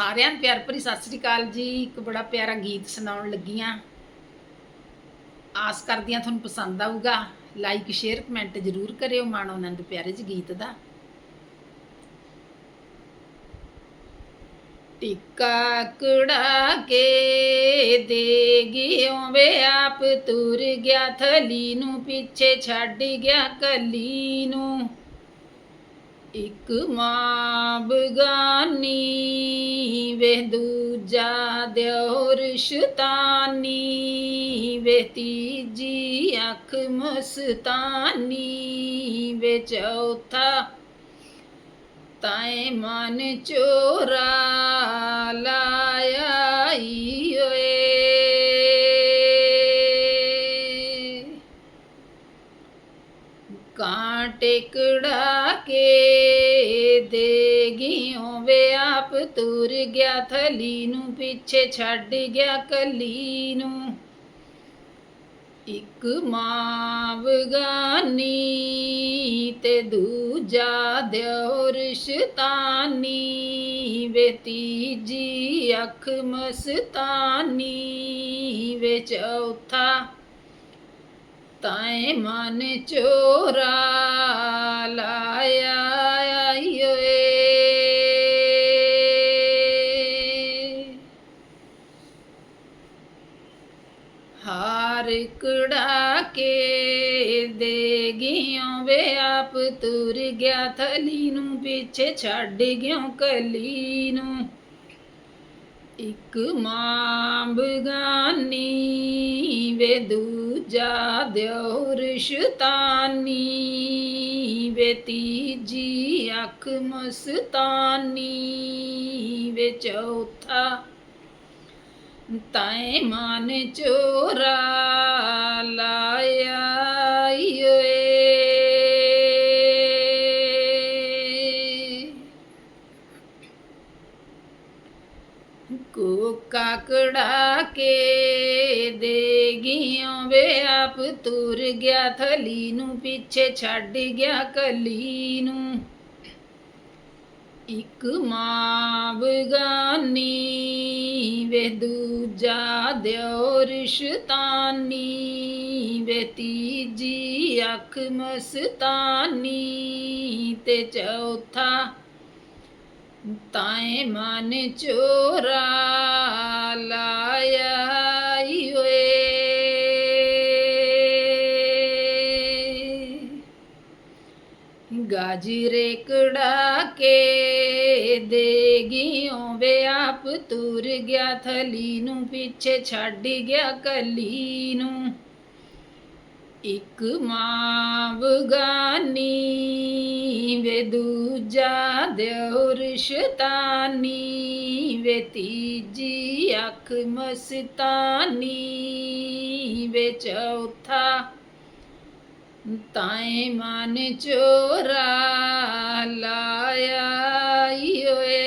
ਸਾਰਿਆਂ ਨੂੰ ਪਿਆਰ ਭਰੀ ਸਤਿ ਸ੍ਰੀ ਅਕਾਲ ਜੀ। ਇੱਕ ਬੜਾ ਪਿਆਰਾ ਗੀਤ ਸੁਣਾਉਣ ਲੱਗੀਆਂ। ਆਸ ਕਰਦੀ ਹਾਂ ਤੁਹਾਨੂੰ ਪਸੰਦ ਆਊਗਾ। ਲਾਈਕ ਸ਼ੇਅਰ ਕਮੈਂਟ ਜ਼ਰੂਰ ਕਰਿਓ ਮਾਣ ਆਨੰਦ ਪਿਆਰੇ ਜੀ ਗੀਤ ਦਾ। ਟਿੱਕਾ ਕੜਾ ਕੇ ਦੇ ਗਿਓ ਵੇ ਆਪ ਤੁਰ ਗਿਆ, ਥਲੀ ਨੂੰ ਪਿੱਛੇ ਛੱਡ ਗਿਆ ਕਲੀ ਨੂੰ। ਇੱਕ ਮਾਂ ਬਗਾਨੀ ਵੇ ਦੂਜਾ ਦਿਓਰ ਸ਼ਤਾਨੀ ਵੇ ਤੀਜੀ ਅੱਖ ਮਸਤਾਨੀ, ਵੇ ਚੌਥਾ ਤਾਏ ਮਨ ਚੋਰਾ ਲਾ ਕਾਂਟੇ ਕੜਾ ਕੇ ਦੇ ਗਿਓ ਵੇ ਆਪ ਤੁਰ ਗਿਆ ਥਲੀ ਨੂੰ, ਪਿੱਛੇ ਛੱਡ ਗਿਆ ਕਲੀ ਨੂੰ। ਇੱਕ ਮਾਂ ਬਗਾਨੀ ਤੇ ਦੂਜਾ ਦਿਓਰ ਸ਼ਤਾਨੀ ਵੇ, ਤੀਜੀ ਅੱਖ ਮਸਤਾਨੀ ਵੇ, ਚੌਥਾ ਤਾਏ ਮਨ ਚੋਰਾ ਲਾਇਆ ਓਏ ਹਾਰ ਕੜਾ ਕੇ ਦੇ ਗਿਓ ਵੇ ਆਪ ਤੁਰ ਗਿਆ ਥਲੀ ਨੂੰ, ਪਿੱਛੇ ਛੱਡ ਗਿਓ ਕਲੀ ਨੂੰ। ਇੱਕ ਮਾਂ ਬਗਾਨੀ ਵੇ ਦੂ ਦੂਜਾ ਦਿਓਰ ਸ਼ਤਾਨੀ ਵੇ ਤੀਜੀ ਅੱਖ ਮਸਤਾਨੀ ਵੇ ਚੌਥਾ ਤਾਏ ਮਨ ਚੋਰਾ ਲਾਇਆ। ਕੋਕਾ ਕੜਾ ਕੇ ਦੇ ਗਿਓ ਵੇ ਆਪ ਤੁਰ ਗਿਆ ਥਲੀ ਨੂੰ, ਪਿੱਛੇ ਛੱਡ ਗਿਆ ਕਲੀ ਨੂੰ। ਇੱਕ ਮਾਂ ਬਗਾਨੀ ਵੇ, ਦੂਜਾ ਦਿਓਰ ਸ਼ਤਾਨੀ ਵੇ, ਤੀਜੀ ਅੱਖ ਮਸਤਾਨੀ ਤੇ ਚੌਥਾ ਤਾਏ ਮਨ ਚੋਰਾ ਲਾਇਆ ਈ ਓਏ ਗਾਜਰੇ ਕੜਾ ਕੇ ਦੇ ਗਿਓ ਵੇ ਆਪ ਤੁਰ ਗਿਆ, ਥਲੀ ਨੂੰ ਪਿੱਛੇ ਛੱਡ ਗਿਆ, ਕਲੀ ਨੂੰ। ਇੱਕ ਮਾਂ ਬਗਾਨੀ ਵੇ ਦੂਜਾ ਦਿਓਰ ਸ਼ਤਾਨੀ ਵੇ ਤੀਜੀ ਅੱਖ ਮਸਤਾਨੀ, ਵੇ ਚੌਥਾ ਤਾਏ ਮਨ ਚੋਰਾ ਲਾਇਆ ਈ ਓਏ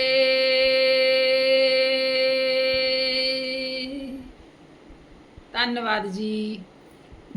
ਧੰਨਵਾਦ ਜੀ।